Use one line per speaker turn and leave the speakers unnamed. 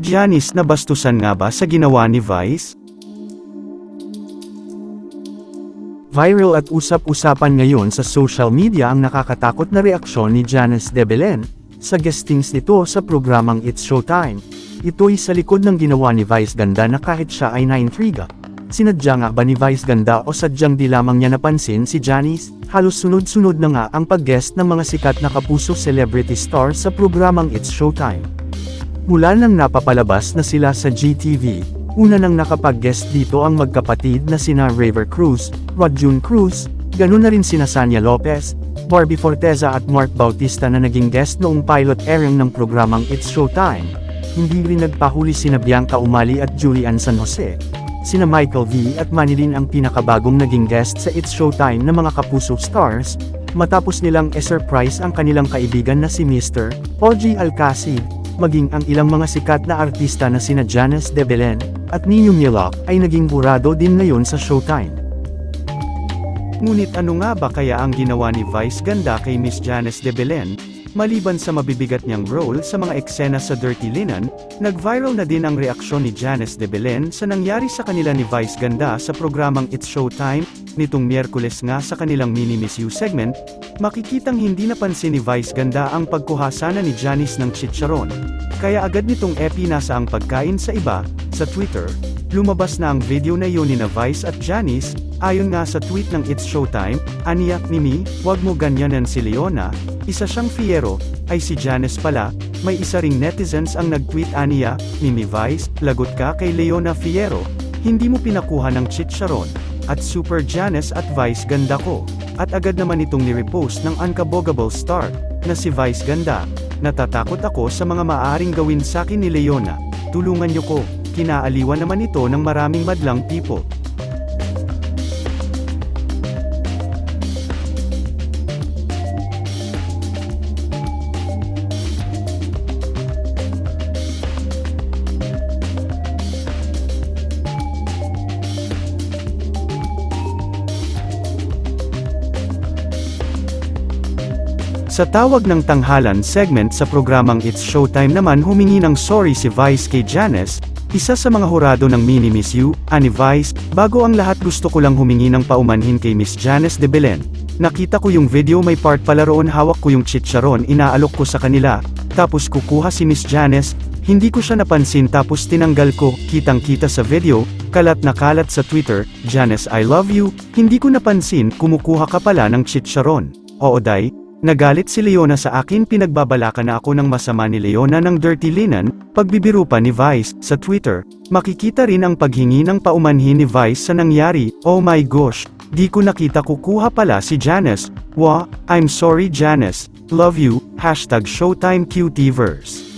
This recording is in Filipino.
Janice na bastusan nga ba sa ginawa ni Vice? Viral at usap-usapan ngayon sa social media ang nakakatakot na reaksyon ni Janice De Belen, sa guestings nito sa programang It's Showtime. Ito'y sa likod ng ginawa ni Vice Ganda na kahit siya ay naintriga. Sinadya nga ba ni Vice Ganda o sadyang di lamang niya napansin si Janice? Halos sunod-sunod na nga ang pag-guest ng mga sikat na kapuso celebrity stars sa programang It's Showtime. Mula nang napapalabas na sila sa GTV, una nang nakapag-guest dito ang magkapatid na sina Raver Cruz, Rodjun Cruz, ganun na rin sina Sanya Lopez, Barbie Forteza at Mark Bautista na naging guest noong pilot airing ng programang It's Showtime. Hindi rin nagpahuli sina Bianca Umali at Julian San Jose. Sina Michael V at Manilin ang pinakabagong naging guest sa It's Showtime na mga kapuso stars, matapos nilang e-surprise ang kanilang kaibigan na si Mr. Oji Alcacid, maging ang ilang mga sikat na artista na sina Janice De Belen, at Nino Milok ay naging burado din ngayon sa Showtime. Ngunit ano nga ba kaya ang ginawa ni Vice Ganda kay Miss Janice De Belen? Maliban sa mabibigat niyang role sa mga eksena sa Dirty Linen, nag-viral na din ang reaksyon ni Janice De Belen sa nangyari sa kanila ni Vice Ganda sa programang It's Showtime, nitong Miyerkules nga sa kanilang Mini Miss You segment, makikitang hindi napansin ni Vice Ganda ang pagkuha sana ni Janice ng chicharon. Kaya agad nitong epi nasa ang pagkain sa iba, sa Twitter, lumabas na ang video na yun ni na Vice at Janice, ayon nga sa tweet ng It's Showtime, Aniya, Mimi, wag mo ganyanan si Leona, isa siyang fiero, ay si Janice pala, may isa ring netizens ang nag-tweet Aniya, Mimi Vice, lagot ka kay Leona Fiero, hindi mo pinakuha ng chicharon, at Super Janice at Vice Ganda ko, at agad naman itong nirepost ng unkabogable star, na si Vice Ganda, natatakot ako sa mga maaaring gawin sa akin ni Leona, tulungan niyo ko, kinaaliwan naman ito ng maraming madlang people. Sa tawag ng tanghalan segment sa programang It's Showtime naman humingi ng sorry si Vice kay Janice, isa sa mga hurado ng Mini Miss You, ani Vice, bago ang lahat gusto ko lang humingi ng paumanhin kay Miss Janice de Belen. Nakita ko yung video may part pala roon hawak ko yung chicharon inaalok ko sa kanila, tapos kukuha si Miss Janice, hindi ko siya napansin tapos tinanggal ko, kitang kita sa video, kalat na kalat sa Twitter, Janice I love you, hindi ko napansin kumukuha ka pala ng chicharon. Oo day, Nagalit si Leona sa akin pinagbabalakan na ako ng masama ni Leona ng dirty linen, pagbibiro pa ni Vice, sa Twitter, makikita rin ang paghingi ng paumanhin ni Vice sa nangyari, oh my gosh, di ko nakita kukuha pala si Janice, wa, I'm sorry Janice, love you, hashtag Showtime QTverse.